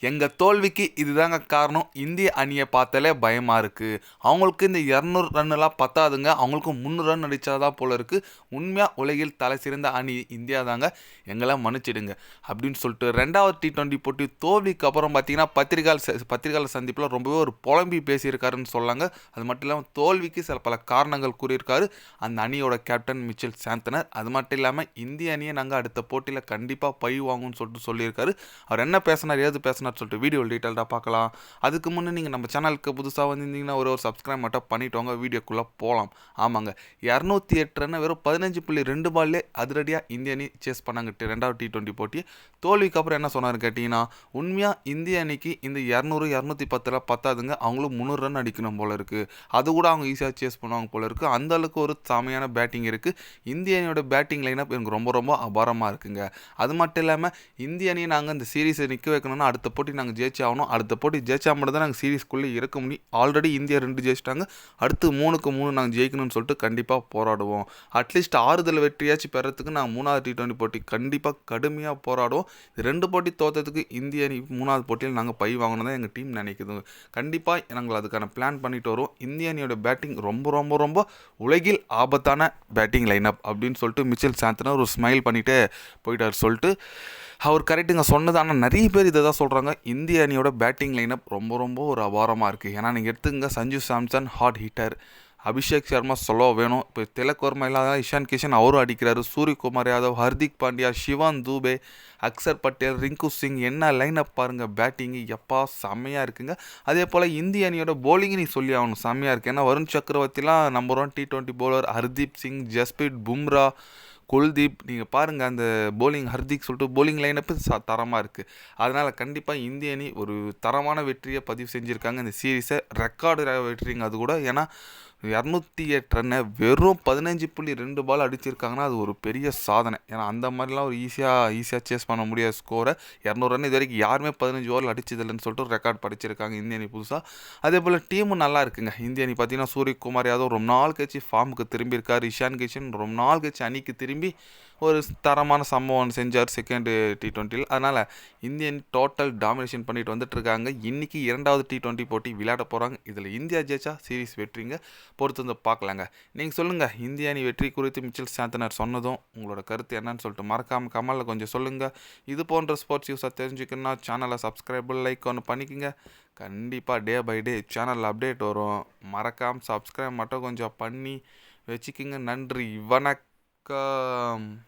எங்கள் தோல்விக்கு இதுதாங்க காரணம். இந்திய அணியை பார்த்தாலே பயமாக இருக்குது அவங்களுக்கு இந்த இரநூறு ரன்னுலாம் பத்தாதுங்க. அவங்களுக்கு முந்நூறு ரன் அடித்தாதான் போல இருக்குது உண்மையாக உலகில் தலை சிறந்த அணி இந்தியா தாங்க. எங்களை மன்னிச்சிடுங்க. அப்படின்னு சொல்லிட்டு ரெண்டாவது டி ட்வெண்ட்டி போட்டி தோல்விக்கு அப்புறம் பார்த்தீங்கன்னா பத்திரிகால் பத்திரிகையாளர் சந்திப்பில் ரொம்பவே ஒரு புலம்பி பேசியிருக்காருன்னு சொல்லாங்க. அது மட்டும் இல்லாமல் தோல்விக்கு சில பல காரணங்கள் கூறியிருக்காரு. அந்த அணியோட கேப்டன் மிச்சல் சாந்தனர். அது மட்டும் இல்லாமல் இந்திய அணியை நாங்கள் அடுத்த போட்டியில் கண்டிப்பாக பை வாங்கும்னு சொல்லிட்டு சொல்லியிருக்காரு. அவர் என்ன பேசினார் ஏது பேசினார் அப்படின்னு சொல்லிட்டு வீடியோ டீட்டெயில்டாக பார்க்கலாம். அதுக்கு முன்னே நீங்கள் நம்ம சேனலுக்கு புதுசாக வந்திருந்தீங்கன்னா ஒரு ஒரு சப்ஸ்கிரைப் மட்டும் பண்ணிட்டோங்க வாங்க வீடியோக்குள்ளே போகலாம் ஆமாங்க. இரநூத்தி எட்டு ரன் வெறும் பதினஞ்சு புள்ளி ரெண்டு பால்லே அதிரடியாக இந்திய அணி சேஸ் பண்ணாங்க. ரெண்டாவது டி டுவெண்ட்டி போட்டி. தோல்விக்கு அப்புறம் என்ன சொன்னார் கேட்டிங்கன்னா உண்மையாக இந்திய அணிக்கு இந்த இரநூறு இரநூத்தி பத்தில் பத்தாதுங்க. அவங்களும் முந்நூறு ரன் அடிக்கணும் போல இருக்குது அது கூட அவங்க ஈஸியாக சேஸ் பண்ணுவாங்க போல இருக்குது அந்தளவுக்கு ஒரு செமையான பேட்டிங் இருக்குது இந்திய அணியோட பேட்டிங் லைனப் எனக்கு ரொம்ப ரொம்ப அபாரமாக இருக்குங்க. அது மட்டும் இல்லாமல் இந்திய அணியை நாங்கள் இந்த சீரீஸை நிற்க வைக்கணும்னா அடுத்த போட்டி நாங்கள் ஜெயிச்சு ஆகணும் அடுத்த போட்டி ஜெயிச்சா மட்டும் தான் நாங்கள் சீரீஸ்க்குள்ளே இருக்க முடியும். ஆல்ரெடி இந்தியா ரெண்டு ஜெயிச்சிட்டாங்க. அடுத்து மூணுக்கு மூணு நாங்கள் ஜெயிக்கணும்னு சொல்லிட்டு கண்டிப்பாக போராடுவோம். அட்லீஸ்ட் ஆறுதல் வெற்றியாச்சும் பெறத்துக்கு நாங்கள் மூணாவது டி டுவெண்ட்டி போட்டி கண்டிப்பாக கடுமையாக போராடுவோம். இது ரெண்டு போட்டி தோத்ததுக்கு இந்திய அணி மூணாவது போட்டியில் நாங்கள் பை வாங்கணும் தான் எங்கள் டீம் நினைக்குது. கண்டிப்பாக நாங்கள் அதுக்கான பிளான் பண்ணிட்டு வருவோம். இந்திய அணியோட பேட்டிங் ரொம்ப ரொம்ப ரொம்ப உலகில் ஆபத்தான பேட்டிங் லைனப் அப்படின்னு சொல்லிட்டு மிச்சல் சாந்தனா ஒரு ஸ்மைல் பண்ணிட்டு போயிட்டார் சொல்லிட்டு அவர் கரெக்டுங்க சொன்னது ஆனால் நிறைய பேர் இதை தான் சொல்கிறாங்க இந்திய அணியோட பேட்டிங் லைனப் ரொம்ப ரொம்ப ஒரு அபாரமாக இருக்குது ஏன்னா நீங்கள் எடுத்துங்க சஞ்சு சாம்சன் ஹாட் ஹிட்டர் அபிஷேக் சர்மா சொல்ல வேணும். இப்போ திலக் வர்மா இல்லாத இஷான் கிஷன் அவரும் அடிக்கிறாரு. சூரியகுமார் யாதவ் ஹர்திக் பாண்டியா சிவான் தூபே அக்சர் பட்டேல் ரிங்கு சிங் என்ன லைனப் பாருங்கள் பேட்டிங்கு எப்பா செம்மையாக இருக்குங்க. அதே போல் இந்திய அணியோட bowling நீ சொல்லி ஆகணும் செம்மையாக இருக்குது ஏன்னா Varun சக்கரவர்த்திலாம் number one T twenty bowler Hardeep Singh Jasprit Bumrah Kuldeep நீங்கள் பாருங்கள் அந்த போலிங் ஹர்திக் சொல்லிட்டு போலிங் லைனப்பு ச தரமாக இருக்குது அதனால் கண்டிப்பாக இந்திய அணி ஒரு தரமான வெற்றியை பதிவு செஞ்சுருக்காங்க. இந்த சீரீஸை ரெக்கார்டு வெற்றிங்க அது கூட. ஏன்னா இரநூத்தி எட்டு ரன்னை வெறும் பதினஞ்சு புள்ளி ரெண்டு பால் அடிச்சிருக்காங்கன்னா அது ஒரு பெரிய சாதனை. ஏன்னா அந்த மாதிரிலாம் ஒரு ஈஸியாக ஈஸியாக சேஸ் பண்ண முடியாத ஸ்கோரை இரநூறு ரன் இது வரைக்கும் யாருமே பதினஞ்சு ஓவர் அடிச்சதில்லைன்னு சொல்லிட்டு ஒரு ரெக்கார்ட் படிச்சிருக்காங்க இந்திய அணி புதுசாக அதே போல் டீமும் நல்லா இருக்குங்க. இந்திய அணி பார்த்தீங்கன்னா சூரியகுமார் யாதவ் ரொம்ப நாள் கழிச்சு ஃபார்முக்கு திரும்பியிருக்கார். இஷான் கிஷன் ரொம்ப நாள் கழிச்சு அணிக்கு திரும்பி ஒரு தரமான சம்பவம் செஞ்சார் செகண்ட் டி ட்வெண்ட்டியில் அதனால் இந்தியன் டோட்டல் டாமினேஷன் பண்ணிட்டு வந்துட்டு இருக்காங்க. இன்றைக்கி இரண்டாவது டி டுவெண்ட்டி போட்டி விளையாட போகிறாங்க இதில் இந்தியா ஜெயிச்சா சீரிஸ் வெற்றிங்க. பொறுத்து வந்து பார்க்கலாங்க. நீங்கள் சொல்லுங்கள் இந்திய அணி வெற்றி குறித்து மிச்சல் சாந்தனர் சொன்னதும் உங்களோட கருத்து என்னன்னு சொல்லிட்டு மறக்காமல் கமலில் கொஞ்சம் சொல்லுங்கள் இது போன்ற ஸ்போர்ட்ஸ் நியூஸாக தெரிஞ்சுக்கணும்னா சேனலை சப்ஸ்கிரைப் லைக் ஒன்று பண்ணிக்கோங்க. கண்டிப்பாக டே பை டே சேனலில் அப்டேட் வரும். மறக்காமல் சப்ஸ்கிரைப் மட்டும் கொஞ்சம் பண்ணி வச்சுக்கிங்க. நன்றி வணக்கம்.